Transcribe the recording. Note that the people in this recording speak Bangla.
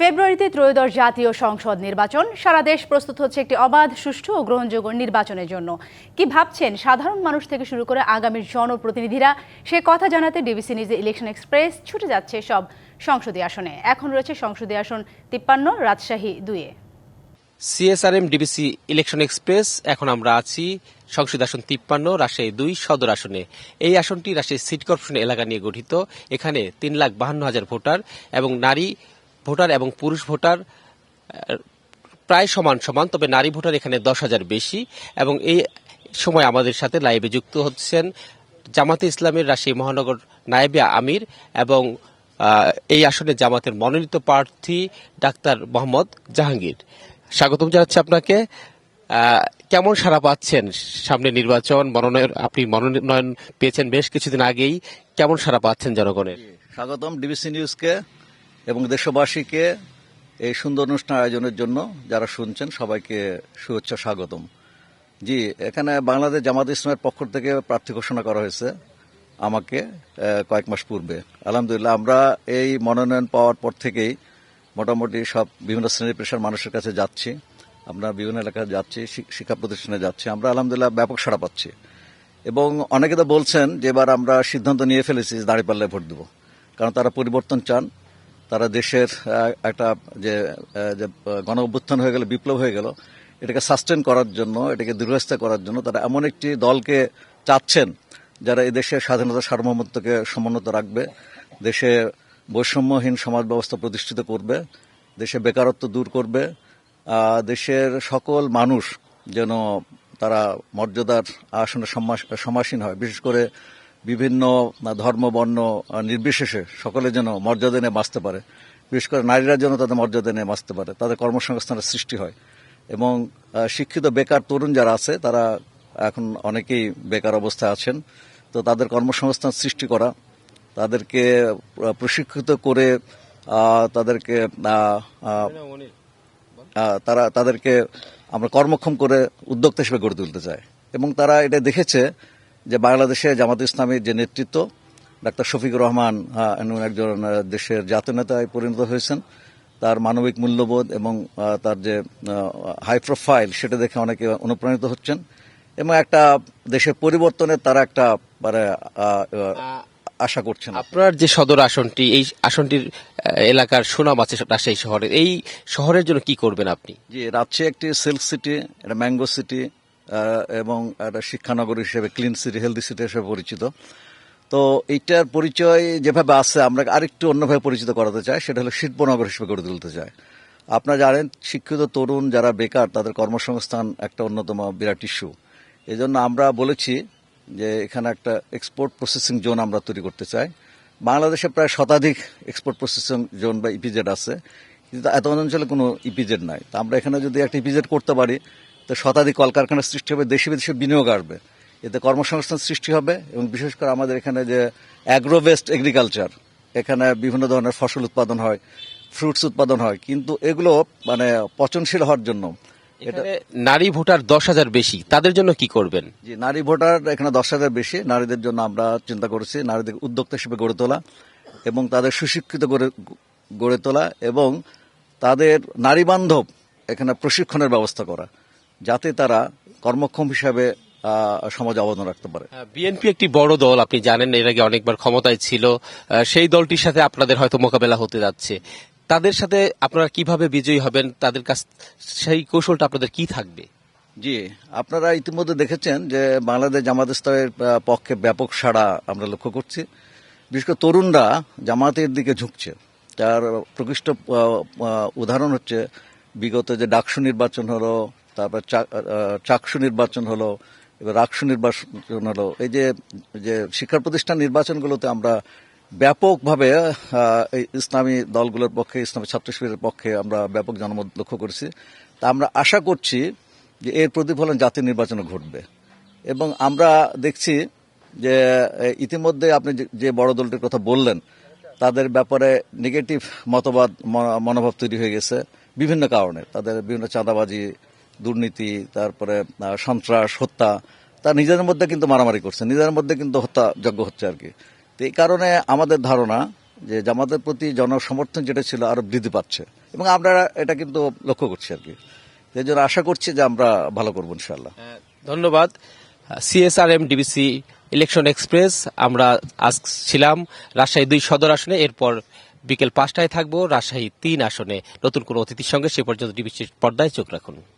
ফেব্রুয়ারিতে ত্রয়োদশ জাতীয় সংসদ নির্বাচন। সারা দেশ প্রস্তুত হচ্ছে একটি অবাধ, সুষ্ঠু ও গ্রহণযোগ্য নির্বাচনের জন্য। কি ভাবছেন সাধারণ মানুষ থেকে শুরু করে আগামীর জনপ্রতিনিধিরা? সে কথা জানাতে ডিবিসি নিউজে ইলেকশন এক্সপ্রেস ছুটে যাচ্ছে সব সংসদীয় আসনে। এখন রয়েছে সংসদীয় আসন তিপ্পান্ন, রাজশাহী দুইয়ে। সিএসআরএম, ডিবিসি ইলেকশন এক্সপ্রেস, এখন আমরা আছি সংসদ আসন তিপ্পান্ন, রাজশাহী দুই সদর আসনে। এই আসনটি রাজশাহী সিটি কর্পোরেশন এলাকা নিয়ে গঠিত। এখানে তিন লাখ বাহান্ন হাজার ভোটার এবং নারী ভোটার এবং পুরুষ ভোটার প্রায় সমান সমান, তবে নারী ভোটার এখানে দশ হাজার বেশি এবং এই সময় আমাদের সাথে লাইভে যুক্ত হচ্ছেন জামাতে ইসলামের রাজশাহী মহানগর নায়েবে আমির এবং এই আসনে জামাতের মনোনীত প্রার্থী ডাক্তার মোহাম্মদ জাহাঙ্গীর। স্বাগতম জানাচ্ছি আপনাকে। কেমন সারা পাচ্ছেন সামনে নির্বাচন? মনোনয়ন, আপনি মনোনয়ন পেয়েছেন বেশ কিছুদিন আগেই। কেমন সারা পাচ্ছেন জনগণের? স্বাগতম ডিবিসি নিউজকে। এবং দেশবাসীকে এই সুন্দর অনুষ্ঠান আয়োজনের জন্য যারা শুনছেন, সবাইকে শুভেচ্ছা স্বাগতম। জি, এখানে বাংলাদেশ জামাত ইসলামের পক্ষ থেকে প্রার্থী ঘোষণা করা হয়েছে আমাকে কয়েক মাস পূর্বে। আলহামদুলিল্লাহ, আমরা এই মনোনয়ন পাওয়ার পর থেকেই মোটামুটি সব বিভিন্ন শ্রেণি পেশার মানুষের কাছে যাচ্ছি। আমরা বিভিন্ন এলাকায় যাচ্ছি শিক- শিক্ষা প্রতিষ্ঠানে যাচ্ছি। আমরা আলহামদুলিল্লাহ ব্যাপক সাড়া পাচ্ছি। এবং অনেকে তো বলছেন যে এবার আমরা সিদ্ধান্ত নিয়ে ফেলেছি যে দাঁড়িপাল্লায় ভোট দেব। কারণ তারা পরিবর্তন চান। তারা দেশের একটা যে গণ অভ্যুত্থান হয়ে গেল, বিপ্লব হয়ে গেল, এটাকে সাস্টেন করার জন্য, এটাকে দীর্ঘস্থায়ী করার জন্য তারা এমন একটি দলকে চাচ্ছেন যারা এই দেশের স্বাধীনতা সার্বভৌমত্বকে সমুন্নত রাখবে, দেশে বৈষম্যহীন সমাজ ব্যবস্থা প্রতিষ্ঠিত করবে, দেশে বেকারত্ব দূর করবে দেশের সকল মানুষ যেন তারা মর্যাদার আসনে সমাসীন হয়। বিশেষ করে বিভিন্ন ধর্ম, বর্ণ নির্বিশেষে সকলে যেন মর্যাদা নিয়ে বাঁচতে পারে। বিশেষ করে নারীরা যেন তাদের মর্যাদা নিয়ে বাঁচতে পারে। তাদের কর্মসংস্থানের সৃষ্টি হয়। এবং শিক্ষিত, বেকার তরুণ যারা আছে, তারা এখন অনেকেই বেকার অবস্থায় আছেন। তো তাদের কর্মসংস্থান সৃষ্টি করা, তাদেরকে প্রশিক্ষিত করে তাদেরকে তারা, তাদেরকে আমরা কর্মক্ষম করে উদ্যোক্তা হিসেবে গড়ে তুলতে চাই। এবং তারা এটা দেখেছে যে বাংলাদেশে জামাত ইসলামীর যে নেতৃত্ব ডাক্তার শফিকুর রহমান আহ, একজন দেশের জাতীয় নেতায় পরিণত হয়েছেন। তার মানবিক মূল্যবোধ এবং তার যে হাই প্রোফাইল সেটা দেখে অনেকে অনুপ্রাণিত হচ্ছেন। এবং একটা দেশের পরিবর্তনের তারা একটা মানে আশা করছেন আপনার যে সদর আসনটি এই আসনটির এলাকার সুনাম আছে রাজশাহী শহরের এই শহরের জন্য কি করবেন আপনি? জি রাজশাহী একটি সিল্ক সিটি একটা ম্যাঙ্গো সিটি এবং একটা শিক্ষানগর হিসেবে ক্লিন সিটি হেলদি সিটি হিসেবে পরিচিত। তো এইটার পরিচয় যেভাবে আছে, আমরা আরেকটু অন্যভাবে পরিচিত করাতে চাই, সেটা হলো শিল্পনগর হিসেবে গড়ে তুলতে চাই। আপনারা জানেন, শিক্ষিত তরুণ যারা বেকার, তাদের কর্মসংস্থান একটা অন্যতম বিরাট ইস্যু এই জন্য আমরা বলেছি যে এখানে একটা এক্সপোর্ট প্রসেসিং জোন আমরা তৈরি করতে চাই। বাংলাদেশে প্রায় শতাধিক এক্সপোর্ট প্রসেসিং জোন বা ইপিজেড আছে। কিন্তু এত অঞ্চলে কোনো ইপিজেড নাই। তা আমরা এখানে যদি একটা ইপিজেড করতে পারি তো শতাধিক কলকারখানার সৃষ্টি হবে দেশে বিদেশে বিনিয়োগ আসবে। এতে কর্মসংস্থান সৃষ্টি হবে এবং বিশেষ করে আমাদের এখানে যে অ্যাগ্রোভেস্ট এগ্রিকালচার এখানে বিভিন্ন ধরনের ফসল উৎপাদন হয় ফ্রুটস উৎপাদন হয় কিন্তু এগুলো মানে পচনশীল হওয়ার জন্য। এটা নারী ভোটার দশ হাজার বেশি তাদের জন্য কি করবেন? জি নারী ভোটার এখানে দশ হাজার বেশি নারীদের জন্য আমরা চিন্তা করেছি নারীদের উদ্যোক্তা হিসেবে গড়ে তোলা এবং তাদের সুশিক্ষিত করে গড়ে তোলা এবং তাদের নারী বান্ধব এখানে প্রশিক্ষণের ব্যবস্থা করা। যাতে তারা কর্মক্ষম হিসাবে সমাজে অবদান রাখতে পারে। বিএনপি একটি বড় দল আপনি জানেন এর আগে অনেকবার ক্ষমতায় ছিল। সেই দলটির সাথে আপনাদের হয়তো মোকাবেলা হতে যাচ্ছে। তাদের সাথে আপনারা কীভাবে বিজয়ী হবেন তাদের কাছ সেই কৌশলটা আপনাদের কি থাকবে? জি আপনারা ইতিমধ্যে দেখেছেন যে বাংলাদেশ জামাত আহ, পক্ষে ব্যাপক সাড়া আমরা লক্ষ্য করছি। বিশেষ করে তরুণরা জামাতের দিকে ঝুঁকছে। তার প্রকৃষ্ট উদাহরণ হচ্ছে বিগত যে ডাকসু নির্বাচন হলো তারপর চাকসু নির্বাচন হলো, এবার রাকসু নির্বাচন হলো। এই যে যে শিক্ষা প্রতিষ্ঠান নির্বাচনগুলোতে আমরা ব্যাপকভাবে এই ইসলামী দলগুলোর পক্ষে, ইসলামী ছাত্র শিবিরের পক্ষে আমরা ব্যাপক জনমত লক্ষ্য করেছি। তা আমরা আশা করছি যে এর প্রতিফলন জাতীয় নির্বাচনে ঘটবে। এবং আমরা দেখছি যে ইতিমধ্যে আপনি যে- বড় দলটির কথা বললেন, তাদের ব্যাপারে নেগেটিভ মতবাদ মনোভাব তৈরি হয়ে গেছে বিভিন্ন কারণে। তাদের বিভিন্ন চাঁদাবাজি দুর্নীতি, তারপরে সন্ত্রাস, হত্যা, তার নিজেদের মধ্যে কিন্তু মারামারি করছে, নিজেদের মধ্যে কিন্তু হত্যা হত্যাযজ্ঞ হচ্ছে আর কি। তো এই কারণে আমাদের ধারণা যে জামাতের প্রতি জনসমর্থন যেটা ছিল আরও বৃদ্ধি পাচ্ছে এবং আমরা এটা কিন্তু লক্ষ্য করছি আর কি। এই জন্য আশা করছি যে আমরা ভালো করব ইনশাল্লাহ ধন্যবাদ। সিএসআরএম ডিবিসি ইলেকশন এক্সপ্রেস, আমরা আজ ছিলাম রাজশাহী দুই সদর আসনে, এরপর বিকেল পাঁচটায় থাকব রাজশাহী তিন আসনে। নতুন কোনো অতিথির সঙ্গে সে পর্যন্ত ডিবিসির পর্দায় চোখ রাখুন।